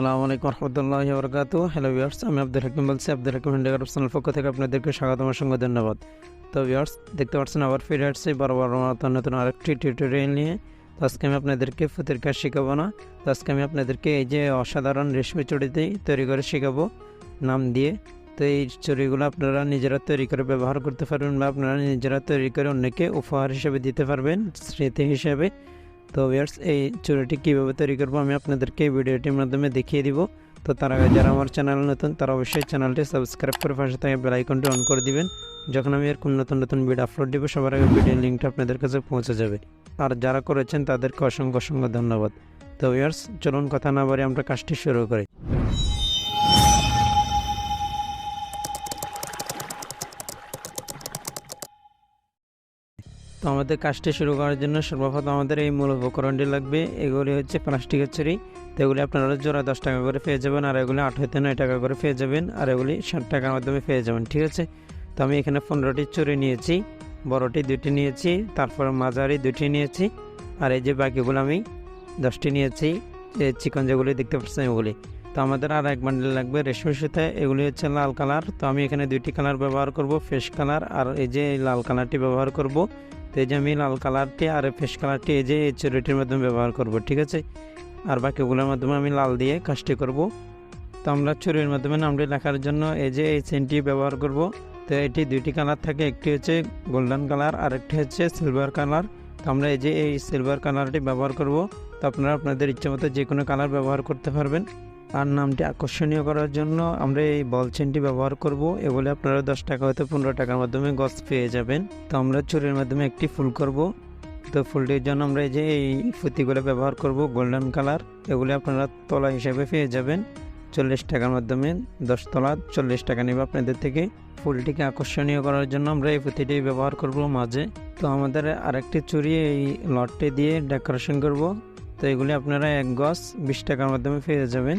আসসালামু আলাইকুম রহমতুল্লাহ বরকাত হ্যালো ভিউয়ার্স আমি আব্দুল হাকিম বলছি। আব্দুল হাকিম হ্যান্ডিকার চ্যানেল পক্ষ থেকে আপনাদেরকে স্বাগতম, অসংখ্য ধন্যবাদ। তো ভিউয়ার্স দেখতে পাচ্ছেন আবার ফিরে আসছি বড় নতুন নতুন আরেকটি টিউটোরিয়াল নিয়ে। তো আজকে আমি আপনাদেরকে ফুতের কাজ শেখাবো না। তো আজকে আমি আপনাদেরকে এই যে অসাধারণ রেশমি চুড়িতেই তৈরি করে শেখাবো, নাম দিয়ে। তো এই চুড়িগুলো আপনারা নিজেরা তৈরি করে ব্যবহার করতে পারবেন বা আপনারা নিজেরা তৈরি করে অন্যকে উপহার হিসেবে দিতে পারবেন, স্মৃতি হিসেবে। তো ভিউয়ার্স এই চুড়িটি কীভাবে তৈরি করব আমি আপনাদেরকে এই ভিডিওটির মাধ্যমে দেখিয়ে দিব। তো তার আগে যারা আমার চ্যানেল নতুন, তারা অবশ্যই চ্যানেলটি সাবস্ক্রাইব করে পাশে থাকে বেল আইকনটি অন করে দিবেন। যখন আমি এর কোন নতুন নতুন ভিডিও আপলোড দিব, সবার আগে ভিডিওর লিঙ্কটা আপনাদের কাছে পৌঁছে যাবে। আর যারা করেছেন, তাদেরকে অসংখ্য অসংখ্য ধন্যবাদ। তো ভিউয়ার্স চলুন কথা না বলে আমরা কাজটি শুরু করি। তো আমাদের কাজটি শুরু করার জন্য সর্বপ্রথম আমাদের এই মূল উপকরণটি লাগবে। এগুলি হচ্ছে প্লাস্টিকের ছুরি। তো এগুলি আপনারা জোড়া দশ টাকা করে পেয়ে যাবেন আর এগুলি আট হইতে নয় টাকা করে পেয়ে যাবেন আর এগুলি ষাট টাকার মাধ্যমে পেয়ে যাবেন, ঠিক আছে? তো আমি এখানে পনেরোটি ছুরি নিয়েছি, বড়টি দুটি নিয়েছি, তারপর মাঝারি দুটি নিয়েছি আর এই যে বাকিগুলো আমি দশটি নিয়েছি, যে চিকন যেগুলি দেখতে পাচ্ছেন এগুলি। তো আমাদের আর এক বান্ডেল লাগবে রেশমি সুতা এগুলি হচ্ছে লাল কালার। তো আমি এখানে দুইটি কালার ব্যবহার করব ফেস কালার আর এই যে লাল কালারটি ব্যবহার করব। তো এই যে আমি লাল কালারটি আর ফেস কালারটি এই যে এই চুরিটির মাধ্যমে ব্যবহার করব, ঠিক আছে? আর বাকিগুলোর মাধ্যমে আমি লাল দিয়ে কাজটি করব। তো আমরা চুরির মাধ্যমে নামটি লেখার জন্য এই যে এই চেনটি ব্যবহার করব। তো এটি দুইটি কালার থাকে, একটি হচ্ছে গোল্ডেন কালার আর একটি হচ্ছে সিলভার কালার। তো আমরা এই যে এই সিলভার কালারটি ব্যবহার করব। তো আপনারা আপনাদের ইচ্ছে মতো যে কোনো কালার ব্যবহার করতে পারবেন। আর নামটি আকর্ষণীয় করার জন্য আমরা এই বল চেনটি ব্যবহার করব। এগুলি আপনারা দশ টাকা হয়তো পনেরো টাকার মাধ্যমে গছ পেয়ে যাবেন। তো আমরা চুরির মাধ্যমে একটি ফুল করব। তো ফুলটির জন্য আমরা এই যে এই ফুতিগুলো ব্যবহার করব, গোল্ডেন কালার। এগুলি আপনারা তলা হিসেবে পেয়ে যাবেন। চল্লিশ টাকার মাধ্যমে দশ তলা, চল্লিশ টাকা নেবে আপনাদের থেকে। ফুলটিকে আকর্ষণীয় করার জন্য আমরা এই পুঁথিটি ব্যবহার করব মাঝে। তো আমাদের আরেকটি চুরি এই লটটি দিয়ে ডেকোরেশন করব। তো এগুলি আপনারা এক গজ বিশ টাকার মাধ্যমে পেয়ে যাবেন।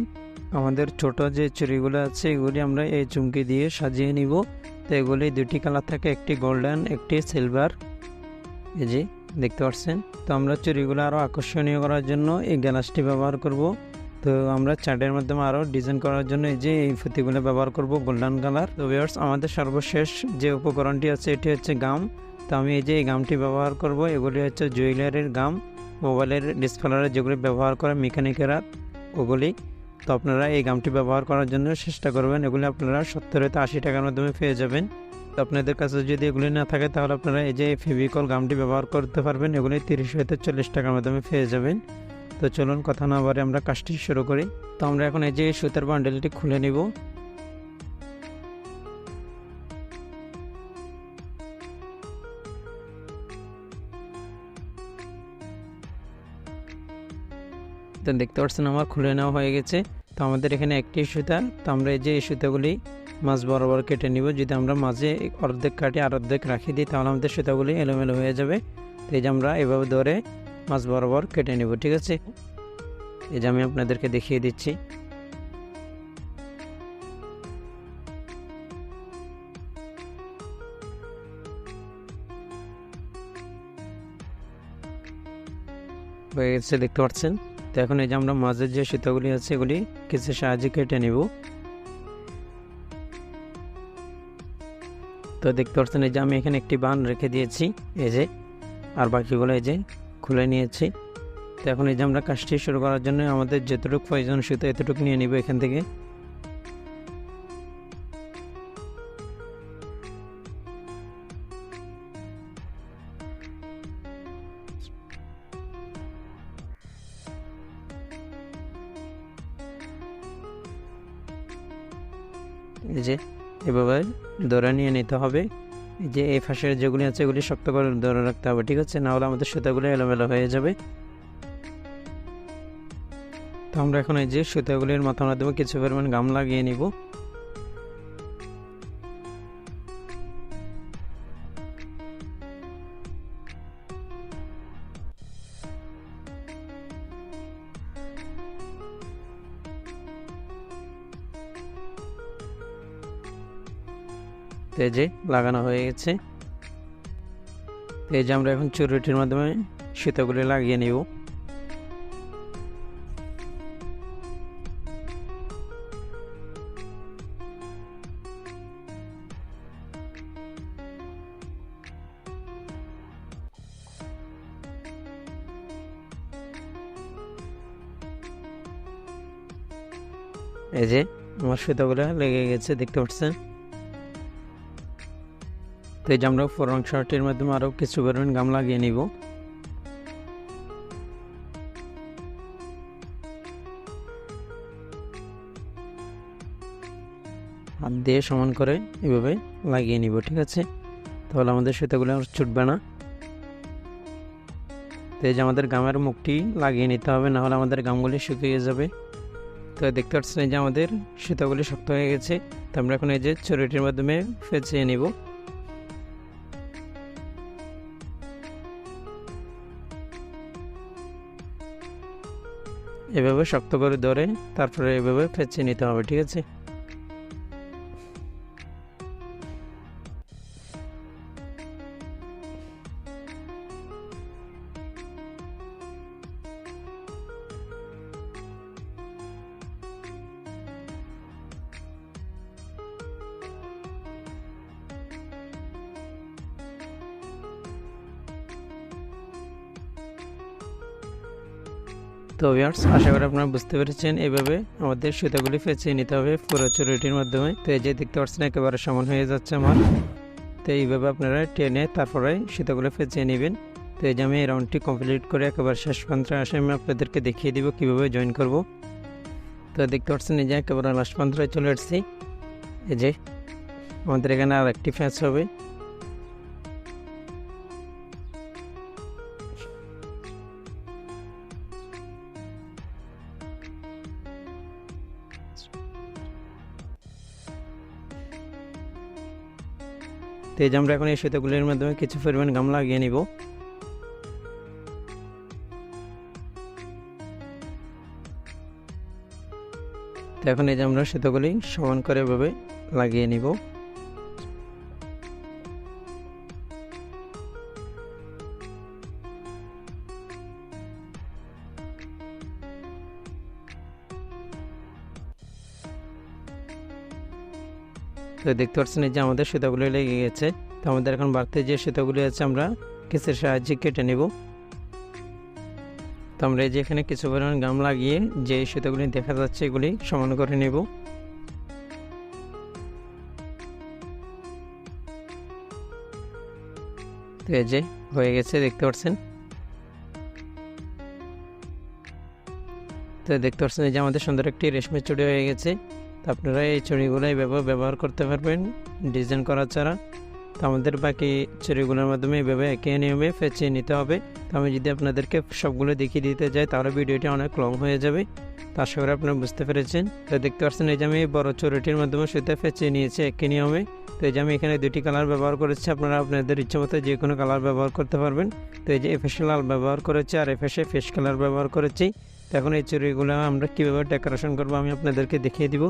আমাদের ছোট যে চুরিগুলো আছে, এগুলি আমরা এই চুমকি দিয়ে সাজিয়ে নিব। তো এগুলি দুটি কালার থাকে, একটি গোল্ডেন, একটি সিলভার। এই যে, দেখতে পাচ্ছেন? তো আমরা চুরিগুলো আরও আকর্ষণীয় করার জন্য এই গ্লাসটি ব্যবহার করব। তো আমরা চার্টের মাধ্যমে আরও ডিজাইন করার জন্য এই যে, এই ফুতিগুলো ব্যবহার করব, গোল্ডেন কালার। তো ভিউয়ার্স, আমাদের সর্বশেষ যে উপকরণটি আছে, এটি হচ্ছে গাম। তো আমি এই যে, এই গামটি ব্যবহার করব, এগুলি হচ্ছে জুয়েলারির গাম। মোবাইলের ডিসপ্লেয়ারে যেগুলি ব্যবহার করে মেকানিকেরা, ওগুলি। তো আপনারা এই গামটি ব্যবহার করার জন্য চেষ্টা করবেন। এগুলি আপনারা সত্তর হয়তো আশি টাকার মাধ্যমে পেয়ে যাবেন। তো আপনাদের কাছে যদি এগুলি না থাকে, তাহলে আপনারা এই যে ফেভিকল গামটি ব্যবহার করতে পারবেন। এগুলি তিরিশ হয়তো চল্লিশ টাকার মাধ্যমে পেয়ে যাবেন। তো চলুন, কথা না বারে আমরা কাজটি শুরু করি। তো আমরা এখন এই যে সুতার বান্ডেলটি খুলে নিব। তো দেখতে পাচ্ছেন আমার খুলে নেওয়া হয়ে গেছে। তো আমাদের এখানে একটি সুতা, তো আমরা এই যে এই সুতাগুলি মাছ বরাবর কেটে নিব। যদি আমরা মাঝে অর্ধেক কাটি আর অর্ধেক রাখি দিই, তাহলে আমাদের সুতাগুলি এলোমেলো হয়ে যাবে। তো এই যে আমরা এভাবে ধরে মাছ বরাবর কেটে নিব, ঠিক আছে? এই যে আমি আপনাদেরকে দেখিয়ে দিচ্ছি। হয়ে গেছে, দেখতে পাচ্ছেন? তো এখন এই যে আমরা মাছের যে সুতোগুলি আছে, এগুলি কিছু সাহায্যে কেটে নেব। তো দেখতে পাচ্ছেন এই যে আমি এখানে একটি বান রেখে দিয়েছি, এই যে, আর বাকিগুলো এই যে খুলে নিয়েছি। তো এখন এই যে আমরা কাজটি শুরু করার জন্য আমাদের যতটুকু প্রয়োজন সুতো এতটুকু নিয়ে নিব এখান থেকে। এই যে, এভাবে দৌড়া নিয়ে নিতে হবে। যে, এই ফাঁসের যেগুলি আছে, এগুলি শক্ত করে ধরে রাখতে হবে, ঠিক আছে? না হলে আমাদের সুতাগুলো এলোমেলো হয়ে যাবে। তো আমরা এখন এই যে সুতাগুলির মাথার মাধ্যমে কিছু পরিমাণ গাম লাগিয়ে নিব। পেজে লাগানো হয়ে গেছে। পেজ আমরা এখন চুরুটির মাধ্যমে সুতোগুলি লাগিয়ে নিব। এই যে আমার সুতোগুলো লেগে গেছে, দেখতে পাচ্ছেন? এই যে আমরা ফোরং শার্টের মাধ্যমে আরও কিছু পরিমাণ গাম লাগিয়ে নিব। হাত দিয়ে সমান করে এভাবে লাগিয়ে নিব, ঠিক আছে? তাহলে আমাদের সুতাগুলো আর ছুটবে না। তো এই যে আমাদের গামের মুখটি লাগিয়ে নিতে হবে নাহলে আমাদের গামগুলি শুকিয়ে যাবে। তো দেখতে পাচ্ছেন যে আমাদের সুতাগুলি শক্ত হয়ে গেছে। তো আমরা এখন এই যে চুরিটির মাধ্যমে ফেঁচিয়ে নিব। এভাবে শক্ত করে ধরে তারপরে এভাবে ফেঁচে নিতে হবে ঠিক আছে? তো ভিউয়ার্স আশা করি আপনারা বুঝতে পেরেছেন। এইভাবে আমাদের সুতাগুলি ফেঁচিয়ে নিতে হবে পুরো চুরিটির মাধ্যমে। তো এই যে দেখতে পাচ্ছেন, একেবারে সমান হয়ে যাচ্ছে আমার। তো এইভাবে আপনারা টেনে তারপরে সুতাগুলো ফেঁচিয়ে নেবেন। তো এই যে আমি এই রাউন্ডটি কমপ্লিট করে একেবারে শেষ প্রান্তে আসে, আমি আপনাদেরকে দেখিয়ে দিব কীভাবে জয়েন করব। তো দেখতে পাচ্ছেন, এই যে একেবারে লাস্ট প্রান্তে চলে আসছি এই যে আমাদের এখানে আর একটি ফ্যাঁচ হবে। এই যে আমরা এখন এই সুতোগুলির মাধ্যমে কিছু পরিমাণ গাম লাগিয়ে নিব। তো এখন এই যে আমরা সুতোগুলি সমান করে এভাবে লাগিয়ে নিব। তো দেখতে পাচ্ছেন যে আমাদের সুতাগুলো লেগে গেছে। তো আমাদের এখন বাড়তে যে সুতাগুলি আছে আমরা কেসের সাহায্যে কেটে নেব। তো আমরা এই যে এখানে কিছু পরিমাণ গাম লাগিয়ে যে সুতাগুলি দেখা যাচ্ছে এগুলি সমান করে নেব। তো এই যে হয়ে গেছে, দেখতে পাচ্ছেন? তো দেখতে পাচ্ছেন যে আমাদের সুন্দর একটি রেশমের চুড়ি হয়ে গেছে। তো আপনারা এই চুড়িগুলো এইভাবে ব্যবহার করতে পারবেন ডিজাইন করা ছাড়া। তো আমাদের বাকি চুড়িগুলোর মাধ্যমে এইভাবে একই নিয়মে ফেঁচিয়ে নিতে হবে। তো আমি যদি আপনাদেরকে সবগুলো দেখিয়ে দিতে যাই, তাহলে ভিডিওটি অনেক লং হয়ে যাবে। তার করি আপনারা বুঝতে পেরেছেন। তো দেখতে পাচ্ছেন, এই যে আমি বড় চুরিটির মাধ্যমে সুতে ফেঁচিয়ে নিয়েছি একই নিয়মে। তো এই যে আমি এখানে দুটি কালার ব্যবহার করেছি, আপনারা আপনাদের ইচ্ছে মতো যে কোনো কালার ব্যবহার করতে পারবেন। তো এই যে এফেসে লাল ব্যবহার করেছি, আর এফেসে ফেস কালার ব্যবহার করেছি। এখন এই চুড়িগুলো আমরা কীভাবে ডেকোরেশন করব আমি আপনাদেরকে দেখিয়ে দিব।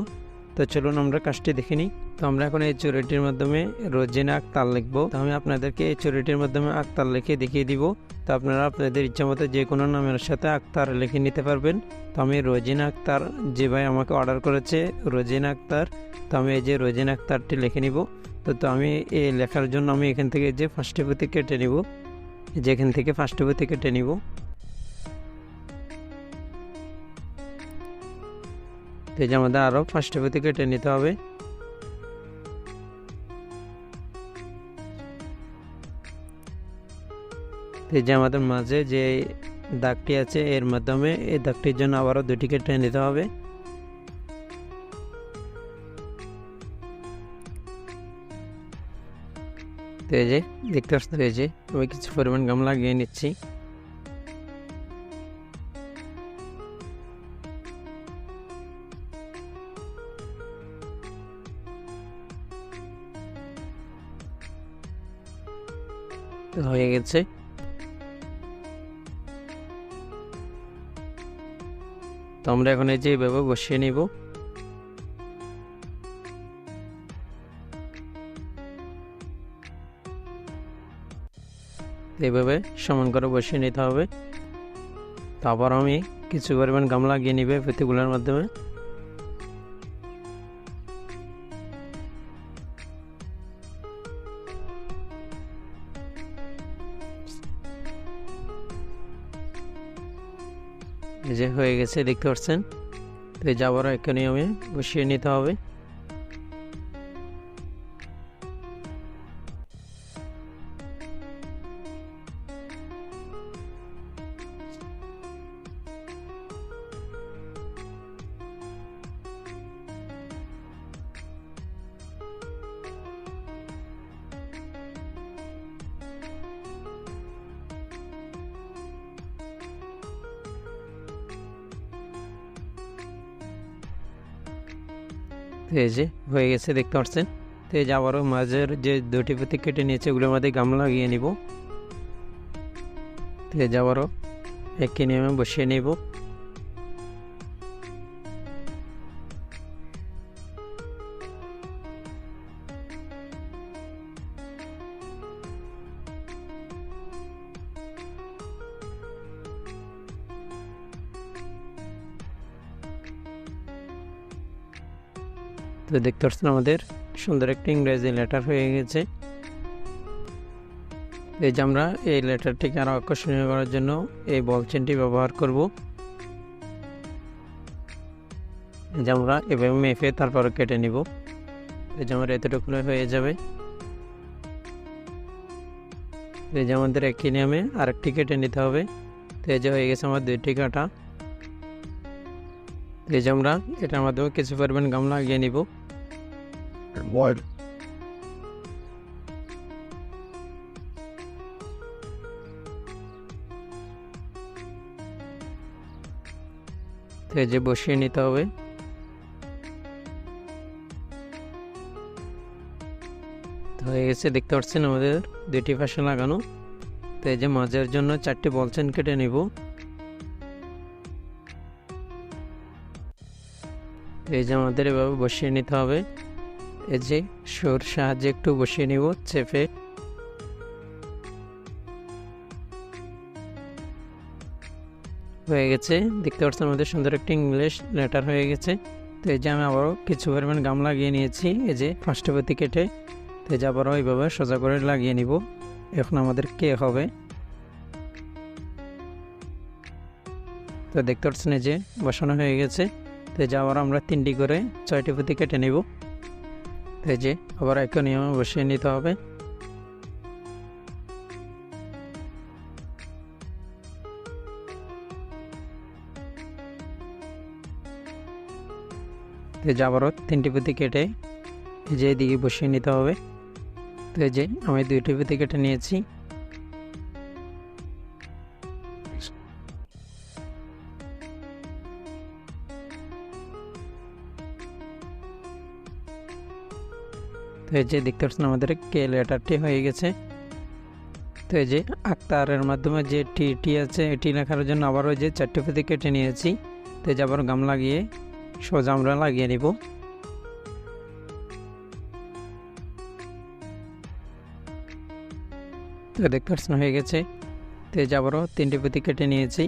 তো চলুন আমরা কাজটি দেখে নিই। তো আমরা এখন এই চুরিটির মাধ্যমে রোজিনা আক্তার লিখব। তো আমি আপনাদেরকে এই চুরিটির মাধ্যমে আক্তার লিখে দেখিয়ে দিব। তো আপনারা আপনাদের ইচ্ছা মতো যে কোনো নামের সাথে আক্তার লিখে নিতে পারবেন। তো আমি রোজিনা আক্তার যে ভাই আমাকে অর্ডার করেছে, রোজিনা আক্তার। তো আমি এই যে রোজিনা আক্তারটি লিখে নিব। তো তো আমি এই লেখার জন্য আমি এখান থেকে যে ফার্স্টে প্রতি কেটে নিব। যেখান থেকে ফার্স্টে প্রতি কেটে নিব। তো এই যে আমাদের আরও ফার্স্টে প্রতি কেটে নিতে হবে। তো এই যে আমাদের মাঝে যে দাগটি আছে, এর মাধ্যমে এই দাগটির জন্য আবারও দুটি কেটে নিতে হবে। যে দেখতে আসতে হয়েছে আমি কিছু পরিমাণ গাম লাগিয়ে নিচ্ছি। হয়ে গেছে। তো আমরা এখন এই যে এইভাবে বসিয়ে নিব। এইভাবে সমান করে বসিয়ে নিতে হবে। তারপর আমি কিছু পরিমাণ গামলা লাগিয়ে নিবে পুঁতিগুলোর মাধ্যমে। যে হয়ে গেছে দেখতে পাচ্ছেন? তো এই যে আবারও একই নিয়মে বসিয়ে নিতে হবে। এই যে হয়ে গেছে, দেখতে পাচ্ছেন? তো এই যে আবারও মাঝের যে দুটি পুঁতি কেটে নিয়েছে ওগুলোর মধ্যে গামলা লাগিয়ে নিব। তো এই যে আবারও একই নিয়মে বসিয়ে নিব। তো দেখতে পাচ্ছেন আমাদের সুন্দর একটি ইংরেজি লেটার হয়ে গেছে। এই যে আমরা এই লেটারটিকে আরও আকর্ষণীয় করার জন্য এই বল চেনটি ব্যবহার করব। যে আমরা এভাবে মেপে তারপর কেটে নিব। এই যে আমার এতটুকু হয়ে যাবে। এই যে আমাদের একই নিয়মে আরেকটি কেটে নিতে হবে। তো এই যে হয়ে গেছে আমার দুইটি কাটা। এই যে আমরা এটার মাধ্যমে কিছু পরিমাণ গাম লাগিয়ে নিব। What? তো এই যে বসিয়ে নিতে হবে। তো হয়ে গেছে, দেখতে পাচ্ছেন আমাদের দুটি পাশে লাগানো। তো এই যে মাঝের জন্য চারটি বলচেন কেটে নিব। এই যে আমাদের এভাবে বসিয়ে নিতে হবে। এই যে সুর সাহায্যে একটু বসিয়ে নিব, চেপে। হয়ে গেছে। দেখতে পাচ্ছেন আমাদের সুন্দর একটি ইংলিশ লেটার হয়ে গেছে। তো এই যে আমি আবারও কিছু পরিমাণ গাম লাগিয়ে নিয়েছি। এই যে ফার্স্টপতি কেটে, তো এই যে আবারও এইভাবে সোজা করে লাগিয়ে নিব। এখন আমাদের কে হবে? তো দেখতে পাচ্ছেন যে বসানো হয়ে গেছে। তো এই যে আবার আমরা তিনটি করে ছয়টি পুঁতি কেটে নিব। এই যে, আবার একই নিয়মে বসিয়ে নিতে হবে। যে আবারও তিনটি পুঁতি কেটে যে এদিকে বসিয়ে নিতে হবে। তো এই যে আমি দুইটি পুঁতি কেটে নিয়েছি। তো এই যে দেখতে পাচ্ছেন আমাদের কে লেটারটি হয়ে গেছে। তো এই যে আক্তারের মাধ্যমে যে টি টি আছে এটি লেখার জন্য আবার ওই যে চারটে পুঁতি কেটে নিয়েছি। তো এই যে আবার গাম লাগিয়ে সোজা আমরা লাগিয়ে নিব। তো দেখতে পাচ্ছেন হয়ে গেছে। তো এই যে আবারও তিনটি পুঁতি কেটে নিয়েছি।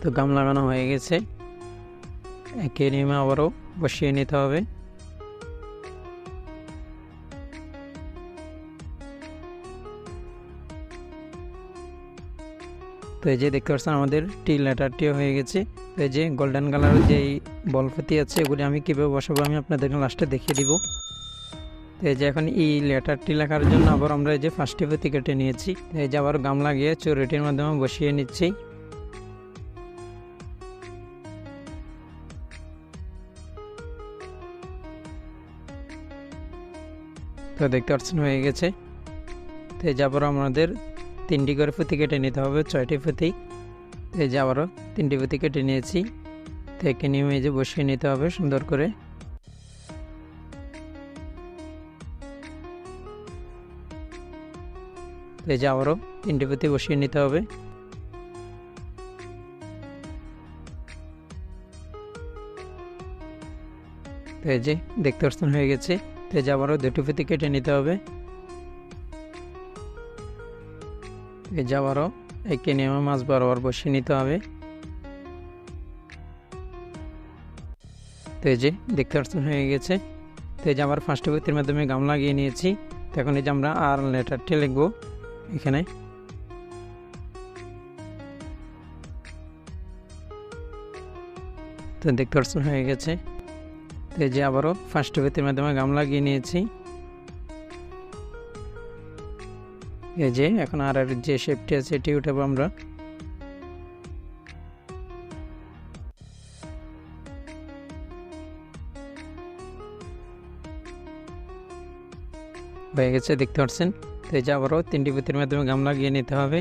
তো গাম লাগানো হয়ে গেছে। একই নিয়মে আবারও বসিয়ে নিতে হবে। তো এই যে দেখতে পাচ্ছেন, আমাদের টি লেটারটিও হয়ে গেছে। তো এই যে গোল্ডেন কালারের যেই বলফতি আছে এগুলি আমি কীভাবে বসাবো আমি আপনাদেরকে লাস্টে দেখিয়ে দিব। তো এই যে এখন এই লেটারটি লেখার জন্য আবার আমরা এই যে ফার্স্টে কেটে নিয়েছি। এই যে আবার গামলা গিয়ে চুরিটির মাধ্যমে বসিয়ে নিচ্ছি। তো দেখতে পাচ্ছেন হয়ে গেছে। তো এই যে আবার আমাদের তিনটি করে পুঁতি কেটে নিতে হবে, ছয়টি পুঁতি। তো এই যে আবারও তিনটি পুঁতি কেটে নিয়েছি। তো একে নিয়মে এই যে বসিয়ে নিতে হবে সুন্দর করে। তো এই যে আবারও তিনটি পুঁতি বসিয়ে নিতে হবে। তো এই যে দেখতে পাচ্ছেন হয়ে গেছে। পেঁয়াজ আবারও দুটো ফিতে কেটে নিতে হবে। পেঁয়াজ আবারও একে নিয়ে মাছ বারবার বসিয়ে নিতে হবে। তো এই যে দেখতে পাচ্ছেন হয়ে গেছে। তো এই যে আবার ফার্স্ট গতির মাধ্যমে গাম লাগিয়ে নিয়েছি। তো এখন এই যে আমরা আর লেটারটি লিখব এখানে। তো দেখতে পাচ্ছেন হয়ে গেছে। এই যে আবারও ফার্স্ট বেতের মাধ্যমে গাম লাগিয়ে নিয়েছি। এই যে, এখন আর আর যে শেপটি আছে, এটি উঠাবো আমরা। হয়ে গেছে, দেখতে পাচ্ছেন? তো এই যে আবারও তিনটি বেতের মাধ্যমে গাম লাগিয়ে নিতে হবে।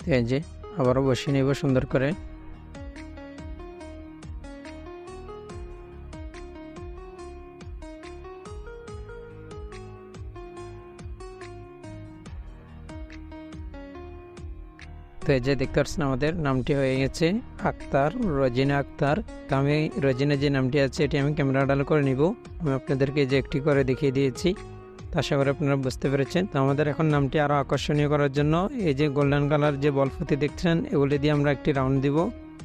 তো এই যে আবারও বসিয়ে নেব সুন্দর করে। তো এই যে দেখতে পাচ্ছেন আমাদের নামটি হয়ে গেছে আক্তার, রজিনা আক্তার। তো আমি রজিনা যে নামটি আছে, এটি আমি ক্যামেরা ডাল করে নিব। আমি আপনাদেরকে যে একটি করে দেখিয়ে দিয়েছি আশা করি আপনারা বুঝতে পেরেছেন। তো আমাদের এখন নামটি আরও আকর্ষণীয় করার জন্য এই যে গোল্ডেন কালার যে বল ফুতি দেখছেন, এগুলি দিয়ে আমরা একটি রাউন্ড দিব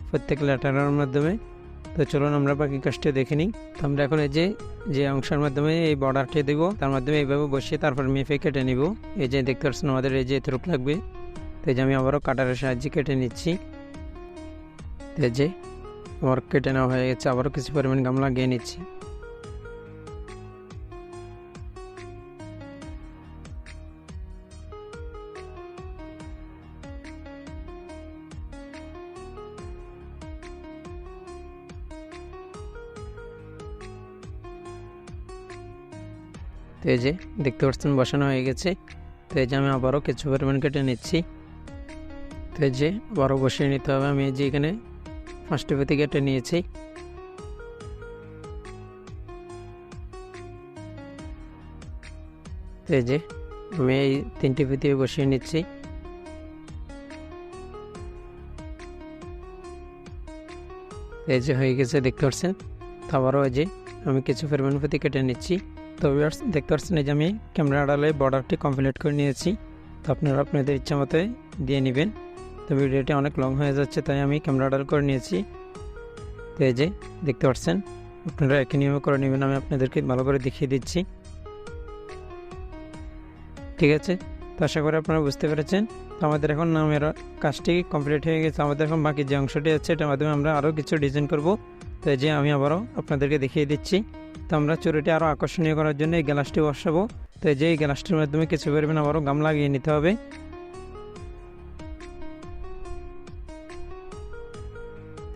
প্রত্যেক লেটারের মাধ্যমে। তো চলুন আমরা বাকি কাজটি দেখে নিই। তো আমরা এখন এই যে যে অংশের মাধ্যমে এই বর্ডারটি দেব, তার মাধ্যমে এইভাবে বসিয়ে তারপর মেপে কেটে নিব। এই যে দেখতে পাচ্ছেন আমাদের এই যে এতটুক লাগবে তো যে আমি আবারও কাটারের সাহায্যে কেটে নিচ্ছি। তো যে আমার কেটে নেওয়া হয়ে গেছে, আবারও কিছু পরিমাণ গাম লাগিয়ে নিচ্ছি। তো যে দেখতে পাচ্ছেন, বসানো হয়ে গেছে। তো এই যে আমি আবারও কিছু পরিমাণ কেটে নিচ্ছি। তো যে আবারও বসিয়ে নিতে হবে। আমি যে এখানে ফার্স্ট পেতে কেটে নিয়েছি। তো যে আমি এই তিনটি ফিতে বসিয়ে নিচ্ছি। এই যে হয়ে গেছে, দেখতে পাচ্ছেন? তো আবারও এই যে আমি কিছু পরিমাণ ফিতে কেটে নিচ্ছি। তো ভিউয়ার্স দেখতে পাচ্ছেন যে আমি ক্যামেরা আড়ালে বর্ডারটি কমপ্লিট করে নিয়েছি। তো আপনারা আপনাদের ইচ্ছা মতো দিয়ে নেবেন। তো ভিডিওটি অনেক লং হয়ে যাচ্ছে, তাই আমি ক্যামেরা আড়াল করে নিয়েছি। তো এই যে, দেখতে পাচ্ছেন? আপনারা একই নিয়মে করে নেবেন, আমি আপনাদেরকে ভালো করে দেখিয়ে দিচ্ছি। ঠিক আছে? তো আশা করি আপনারা বুঝতে পেরেছেন। তো আমাদের এখন নামের কাজটি কমপ্লিট হয়ে গেছে। আমাদের এখন বাকি যে অংশটি আছে, এটার মাধ্যমে আমরা আরও কিছু ডিজাইন করব। তো এই যে, আমি আবারও আপনাদেরকে দেখিয়ে দিচ্ছি। তো আমরা চুরিটি আরও আকর্ষণীয় করার জন্য এই গ্লাসটি বসাবো। তো এই যে, এই গ্লাসটির মাধ্যমে কিছু পরিমাণ আবারও গাম লাগিয়ে নিতে হবে।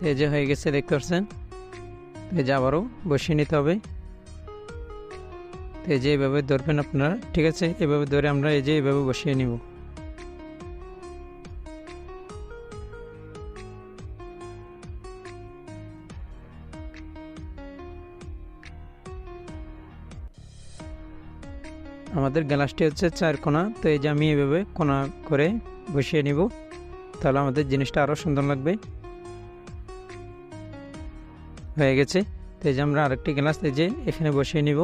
এই যে হয়ে গেছে, দেখতে পাচ্ছেন? এই যে আবারও বসিয়ে নিতে হবে। তো এই যে এইভাবে ধরবেন আপনারা, ঠিক আছে? এভাবে ধরে আমরা এই যে এইভাবে বসিয়ে নিব। আমাদের গ্লাসটি হচ্ছে চার কোনা, তো এই যে আমি এভাবে কোনা করে বসিয়ে নিব। তাহলে আমাদের জিনিসটা আরও সুন্দর লাগবে। হয়ে গেছে। তো এই যে আমরা আরেকটি গ্লাস এই যে এখানে বসিয়ে নিব।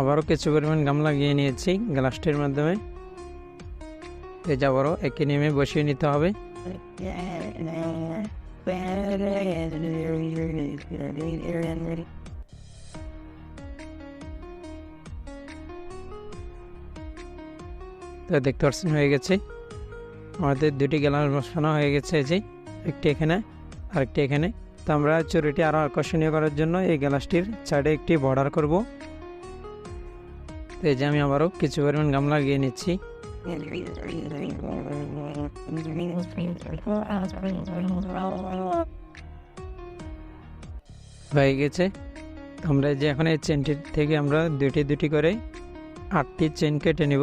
আবারও কিছু পরিমাণ গাম লাগিয়ে নিয়েছি গ্লাসটির মাধ্যমে। তো এই যে আবারও একই নিয়মে বসিয়ে নিতে হবে। তো দেখতে পাচ্ছেন, হয়ে গেছে। আমাদের দুটি গ্লাস বসানো হয়ে গেছে এই যে, একটি এখানে, আরেকটি এখানে। তো আমরা চুরিটি আরও আকর্ষণীয় করার জন্য এই গ্লাসটির সাইডে একটি বর্ডার করব। তো এই যে আমি আবারও কিছু পরিমাণ গাম লাগিয়ে নিচ্ছি। হয়ে গেছে। আমরা যে এখন এই চেনটির থেকে আমরা দুটি দুটি করে আটটি চেন কেটে নেব।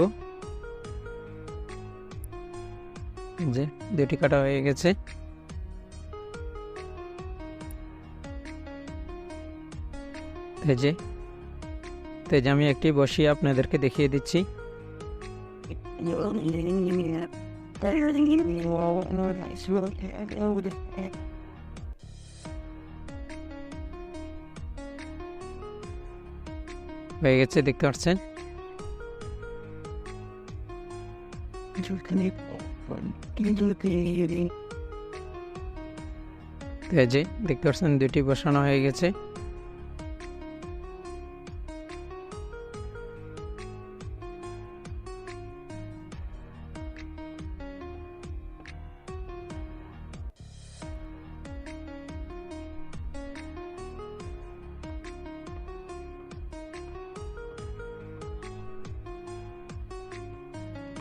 যে দুটি কাটা হয়ে গেছে। এই যে তো যে আমি একটি বসিয়ে আপনাদেরকে দেখিয়ে দিচ্ছি। হয়ে গেছে, দেখতে পাচ্ছেন? দেখতে পাচ্ছেন দুটি বসানো হয়ে গেছে।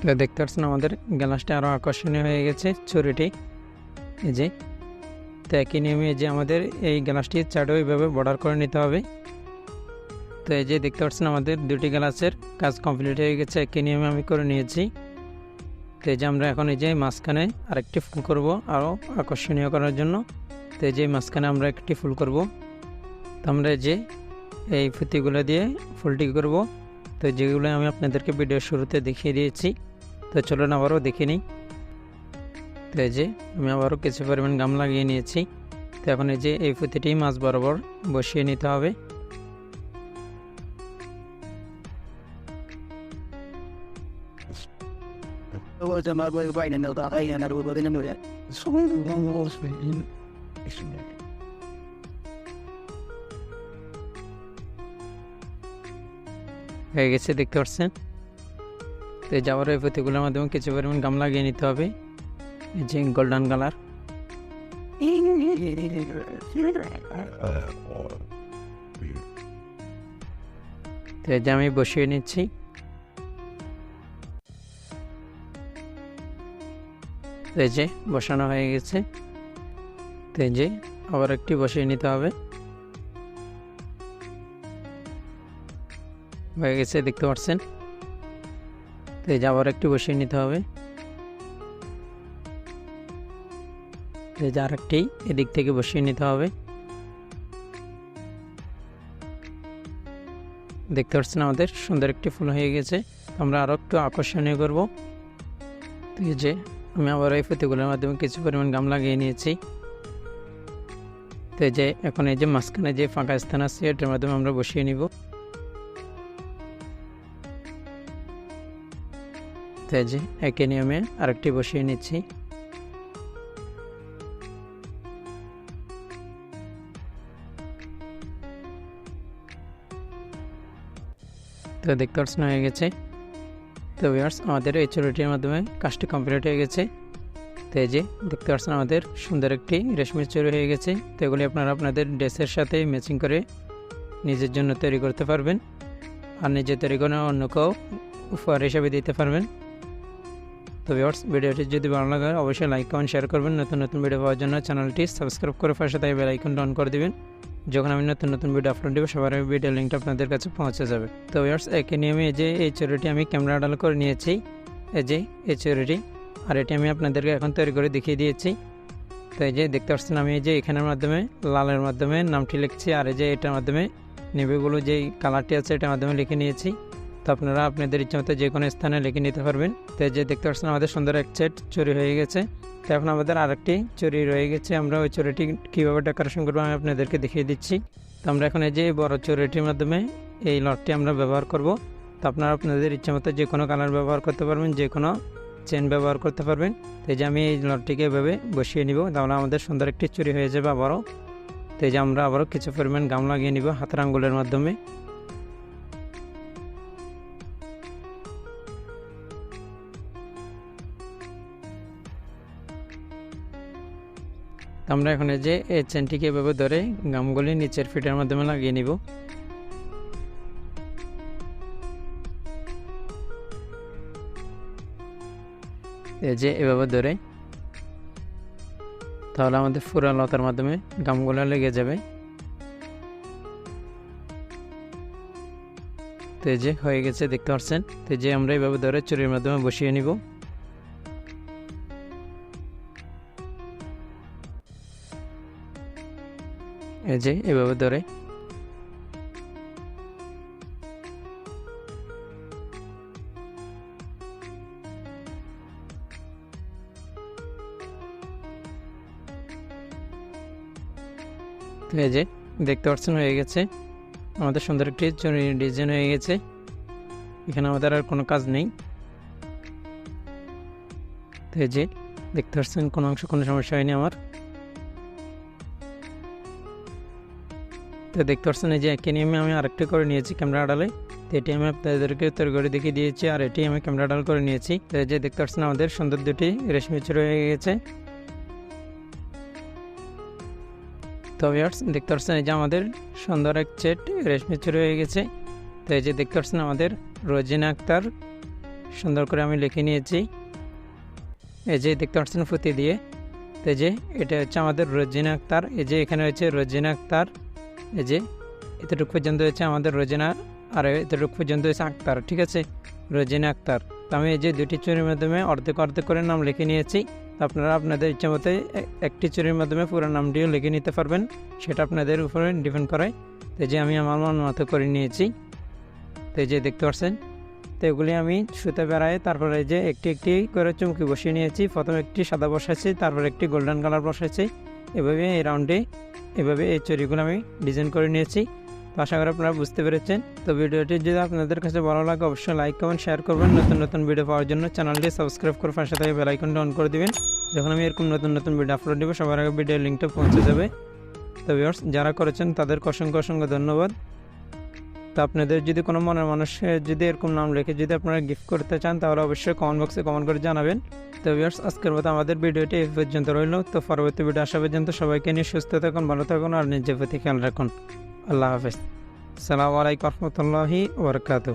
তো দেখতে পাচ্ছেন আমাদের গ্লাসটা আরও আকর্ষণীয় হয়ে গেছে চুরিটি এই যে, তো একই নিয়মে যে আমাদের এই গ্লাসটি চারও এইভাবে বর্ডার করে নিতে হবে। তো এই যে দেখতে পাচ্ছেন আমাদের দুটি গ্লাসের কাজ কমপ্লিট হয়ে গেছে, একই নিয়মে আমি করে নিয়েছি। তো এই যে আমরা এখন এই যে মাঝখানে আরেকটি ফুল করব আরও আকর্ষণীয় করার জন্য। তো এই যে মাঝখানে আমরা একটি ফুল করব। তো আমরা যে এই ফুতিগুলো দিয়ে ফুলটি করব। তো যেগুলো আমি আপনাদেরকে ভিডিও শুরুতে দেখিয়ে দিয়েছি। তো চলুন আবারও দেখে নিই। তো এই যে আমি আবারও কিছু পরিমাণ গাম লাগিয়ে নিয়েছি। তো এখন এই যে এই পুঁতিটি মাছ বরাবর বসিয়ে নিতে হবে। হয়ে গেছে, দেখতে পাচ্ছেন? তো এই যে আবার এই পুঁতিগুলোর মাধ্যমে কিছু পরিমাণ গাম লাগিয়ে নিতে হবে। যে গোল্ডেন কালার তো এই যে আমি বসিয়ে নিচ্ছি। এই যে বসানো হয়ে গেছে। তো যে আবার একটি বসিয়ে নিতে হবে। হয়ে গেছে, দেখতে পাচ্ছেন? তো এই যে আবার একটি বসিয়ে নিতে হবে। এই যে আরেকটি এদিক থেকে বসিয়ে নিতে হবে। দেখতে পাচ্ছেন আমাদের সুন্দর একটি ফুল হয়ে গেছে। আমরা আরও একটু আকর্ষণীয় করব। এই যে আমি আবার এই পুঁতিগুলোর মাধ্যমে কিছু পরিমাণ গাম লাগিয়ে নিয়েছি। তো যে এখন এই যে মাঝখানে যে ফাঁকা স্থান আছে, এটার মাধ্যমে আমরা বসিয়ে নিব। তো যে একই নিয়মে আরেকটি বসিয়ে নিচ্ছি। তো দেখতে পাচ্ছেন হয়ে গেছে। তো ভিউয়ার্স আমাদের এই চুরিটির মাধ্যমে কাজটি কমপ্লিট হয়ে গেছে। তো এই যে দেখতে পাচ্ছেন আমাদের সুন্দর একটি রেশমির চুরি হয়ে গেছে। তো এগুলি আপনারা আপনাদের ড্রেসের সাথে ম্যাচিং করে নিজের জন্য তৈরি করতে পারবেন। আর নিজে তৈরি করে অন্যকেও উপহার হিসাবে দিতে পারবেন। তো ভিউয়ার্স ভিডিওটি যদি ভালো লাগে, অবশ্যই লাইক কমেন্ট শেয়ার করবেন। নতুন নতুন ভিডিও পাওয়ার জন্য চ্যানেলটি সাবস্ক্রাইব করে পাশে তাই বেল আইকনটা অন করে দিবেন। যখন আমি নতুন নতুন ভিডিও আপলোড দেবো, সবার আগে ভিডিও লিঙ্কটা আপনাদের কাছে পৌঁছে যাবে। তো ইয়ার্স একই নিয়মে এই যে, এই চুরিটি আমি ক্যামেরা ডাল করে নিয়েছি। এই যে, এই চুরিটি। আর এটি আমি আপনাদেরকে এখন তৈরি করে দেখিয়ে দিয়েছি। তো এই যে, দেখতে পাচ্ছেন আমি এই যে, এখানের মাধ্যমে, লালের মাধ্যমে নামটি লিখছি। আর এই যে, এটার মাধ্যমে নেবেগুলো যেই কালারটি আছে, এটার মাধ্যমে লিখে নিয়েছি। তো আপনারা আপনাদের ইচ্ছা মতো যে কোনো স্থানে লিখে নিতে পারবেন। তো যে দেখতে পাচ্ছেন, আমাদের সুন্দর এক সেট চুরি হয়ে গেছে। তো এখন আমাদের আরেকটি চুরি রয়ে গেছে। আমরা ওই চুরিটি কীভাবে ডেকোরেশন করব আমি আপনাদেরকে দেখিয়ে দিচ্ছি। তো আমরা এখন এই যে বড় চুরিটির মাধ্যমে এই লটটি আমরা ব্যবহার করব। তো আপনারা আপনাদের ইচ্ছা মতো যে কোনো কালার ব্যবহার করতে পারবেন, যে কোনো চেন ব্যবহার করতে পারবেন। তো এই যে আমি এই লটটিকে এভাবে বসিয়ে নিব, তাহলে আমাদের সুন্দর একটি চুরি হয়ে যাবে আবারও। তো এই যে আমরা আবারও কিছু পরিমাণ গাম লাগিয়ে নিব হাতের আঙ্গুলের মাধ্যমে। তো আমরা এখন এই যে এই চেনটিকে এভাবে ধরে গামগুলি নিচের ফিটের মাধ্যমে লাগিয়ে নিব। এই যে এভাবে ধরে, তাহলে আমাদের ফুরা লতার মাধ্যমে গামগুলো লেগে যাবে। তো এই যে হয়ে গেছে, দেখতে পাচ্ছেন? তো যে আমরা এভাবে ধরে চুরির মাধ্যমে বসিয়ে নিব। এই যে, এভাবে ধরে। এই যে, দেখতে পাচ্ছেন, হয়ে গেছে। আমাদের সুন্দর একটি ডিজাইন হয়ে গেছে। এখানে আমাদের আর কোনো কাজ নেই। তো এই যে, দেখতে পাচ্ছেন, কোনো অংশ কোনো সমস্যা হয়নি আমার। তো দেখতে পাচ্ছেন এই যে একই নিয়মে আমি আরেকটি করে নিয়েছি ক্যামেরা আড়ালে। তো এটি আমি আপনাদেরকে তৈরি করে দেখিয়ে দিয়েছি আর এটি আমি ক্যামেরা আড়াল করে নিয়েছি। তো যে দেখতে পাচ্ছেন আমাদের সুন্দর দুটি রেশমি হয়ে গেছে। তো ভিউয়ার্স, দেখতে পাচ্ছেন এই যে আমাদের সুন্দর এক চেট রেশমি চুরি হয়ে গেছে। তো এই যে দেখতে পাচ্ছেন আমাদের রোজিনা আক্তার, সুন্দর করে আমি লিখে নিয়েছি। এই যে দেখতে পাচ্ছেন ফুতি দিয়ে। তো যে এটা হচ্ছে আমাদের রোজিনা আক্তার। এই যে এখানে হচ্ছে রোজিনা আক্তার। এই যে, এতটুকু পর্যন্ত হচ্ছে আমাদের রোজিনা আর এতটুকু পর্যন্ত হচ্ছে আক্তার, ঠিক আছে? রোজেনা আক্তার। তো আমি এই যে দুটি চুরির মাধ্যমে অর্ধেক অর্ধেক করে নাম লিখে নিয়েছি। আপনারা আপনাদের ইচ্ছা মতো একটি চুরির মাধ্যমে পুরো নামটিও লিখে নিতে পারবেন। সেটা আপনাদের উপরে ডিপেন্ড করে। তো যে আমি আমার মন মতো করে নিয়েছি। তো এই যে দেখতে পাচ্ছেন, তো এগুলি আমি সুতে বেড়াই তারপরে এই যে একটি একটি করে চুমকি বসিয়ে নিয়েছি। প্রথমে একটি সাদা বসাচ্ছি তারপর একটি গোল্ডেন কালার বসাচ্ছি এভাবে এই রাউন্ডে এভাবে এই চুরিগুলো আমি ডিজাইন করে নিয়েছি। তো আশা করি আপনারা বুঝতে পেরেছেন। তো ভিডিওটি যদি আপনাদের কাছে ভালো লাগে, অবশ্যই লাইক করবেন শেয়ার করবেন। নতুন নতুন ভিডিও পাওয়ার জন্য চ্যানেলটি সাবস্ক্রাইব করে পাশে থেকে বেলাইকনটি অন করে দেবেন। যখন আমি এরকম নতুন নতুন ভিডিও আপলোড দেবো, সবার আগে ভিডিও লিঙ্কটা পৌঁছে যাবে। তো ভিউয়ার্স যারা করেছেন তাদের অসংখ্য অসংখ্য ধন্যবাদ। তো আপনাদের যদি কোনো মনের মানুষের যদি এরকম নাম রেখে যদি আপনারা গিফট করতে চান, তাহলে অবশ্যই কমেন্ট বক্সে কমেন্ট করে জানাবেন। তো ভিউয়ার্স আজকের মতো আমাদের ভিডিওটি এই পর্যন্ত রইল। তো পরবর্তী ভিডিও আসা পর্যন্ত সবাইকে নিয়ে সুস্থ থাকুন, ভালো থাকুন আর নিজের প্রতি খেয়াল রাখুন। আল্লাহ হাফেজ। সালামু আলাইকুম রহমতুল্লাহি ওবরকাতু